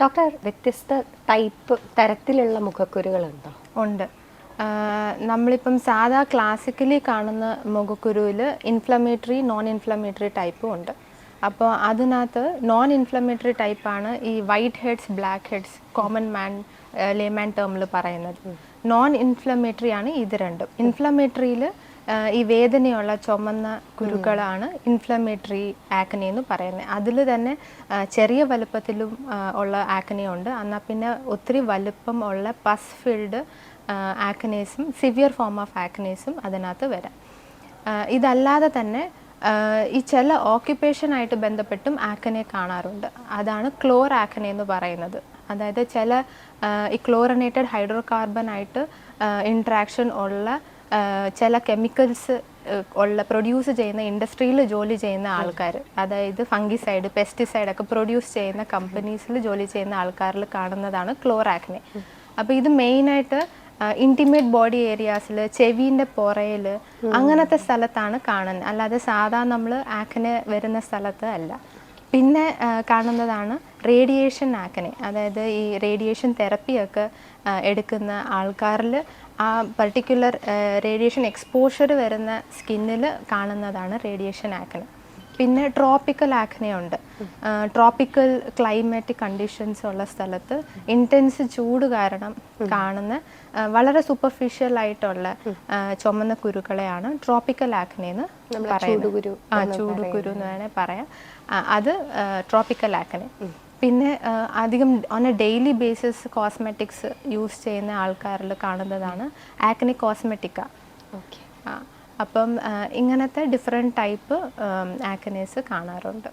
Doctor വ്യത്യസ്ത type തരത്തിലുള്ള മുഖക്കുരുകളുണ്ടോ? ഉണ്ട്. നമ്മളിപ്പം സാധാ ക്ലാസിക്കലി കാണുന്ന മുഖക്കുരുവിൽ ഇൻഫ്ലമേറ്ററി നോൺ ഇൻഫ്ലമേറ്ററി ടൈപ്പും ഉണ്ട്. അപ്പോൾ അതിനകത്ത് നോൺ ഇൻഫ്ലമേറ്ററി ടൈപ്പാണ് ഈ white heads black heads common man layman ടേമിൽ പറയുന്നത്. നോൺ ഇൻഫ്ലമേറ്ററി ആണ് ഇത് രണ്ടും. ഇൻഫ്ലമേറ്ററിയിൽ ഈ വേദനയുള്ള ചുമന്ന കുരുക്കളാണ് ഇൻഫ്ലമേറ്ററി ആക്കനി എന്ന് പറയുന്നത്. അതിൽ തന്നെ ചെറിയ വലുപ്പത്തിലും ഉള്ള ആക്നി ഉണ്ട്. എന്നാൽ പിന്നെ ഒത്തിരി വലുപ്പം ഉള്ള പസ് ഫിൽഡ് ആക്കനേസും സിവിയർ ഫോം ഓഫ് ആക്കനേസും അതിനകത്ത് വരാം. ഇതല്ലാതെ തന്നെ ഈ ചില ഓക്യുപ്പേഷനായിട്ട് ബന്ധപ്പെട്ടും ആക്കനെ കാണാറുണ്ട്. അതാണ് ക്ലോർ ആക്കനെ എന്ന് പറയുന്നത്. അതായത് ചില ഈ ക്ലോറിനേറ്റഡ് ഹൈഡ്രോ കാർബൺ ആയിട്ട് ഇൻട്രാക്ഷൻ ഉള്ള ചില കെമിക്കൽസ് ഉള്ള പ്രൊഡ്യൂസ് ചെയ്യുന്ന ഇൻഡസ്ട്രിയിൽ ജോലി ചെയ്യുന്ന ആൾക്കാർ അതായത് ഫംഗിസൈഡ് പെസ്റ്റിസൈഡ് ഒക്കെ പ്രൊഡ്യൂസ് ചെയ്യുന്ന കമ്പനീസിൽ ജോലി ചെയ്യുന്ന ആൾക്കാരിൽ കാണുന്നതാണ് ക്ലോറാക്നെ അപ്പോൾ ഇത് മെയിനായിട്ട് ഇന്റിമേറ്റ് ബോഡി ഏരിയാസിൽ ചെവിന്റെ പുറയിൽ അങ്ങനത്തെ സ്ഥലത്താണ് കാണുന്നത് അല്ലാതെ സാധാ നമ്മൾ ആക്നെ വരുന്ന സ്ഥലത്ത് അല്ല. പിന്നെ കാണുന്നതാണ് റേഡിയേഷൻ ആക്കനെ അതായത് ഈ റേഡിയേഷൻ തെറപ്പിയൊക്കെ എടുക്കുന്ന ആൾക്കാരിൽ ആ പർട്ടിക്കുലർ റേഡിയേഷൻ എക്സ്പോഷർ വരുന്ന സ്കിന്നിൽ കാണുന്നതാണ് റേഡിയേഷൻ ആക്കനെ പിന്നെ ട്രോപ്പിക്കൽ ആക്നയുണ്ട് ട്രോപ്പിക്കൽ ക്ലൈമാറ്റിക് കണ്ടീഷൻസ് ഉള്ള സ്ഥലത്ത് ഇന്റൻസ് ചൂട് കാരണം കാണുന്ന വളരെ സൂപ്പർഫിഷ്യൽ ആയിട്ടുള്ള ചുമന്ന കുരുക്കളെയാണ് ട്രോപ്പിക്കൽ ആക്നെ എന്ന് ചൂടുകുരു പറയുന്നത്. ആ ചൂടുകുരു എന്ന് വേണേൽ പറയാം. അത് ട്രോപ്പിക്കൽ ആക്നെ പിന്നെ അധികം on a daily basis cosmetics use ചെയ്യുന്ന ആൾക്കാരിൽ കാണുന്നതാണ് ആക്നെ കോസ്മെറ്റിക്ക ഓക്കെ ആ, അപ്പം ഇങ്ങനത്തെ ഡിഫറെന്റ് ടൈപ്പ് ആക്കനേസ് കാണാറുണ്ട്.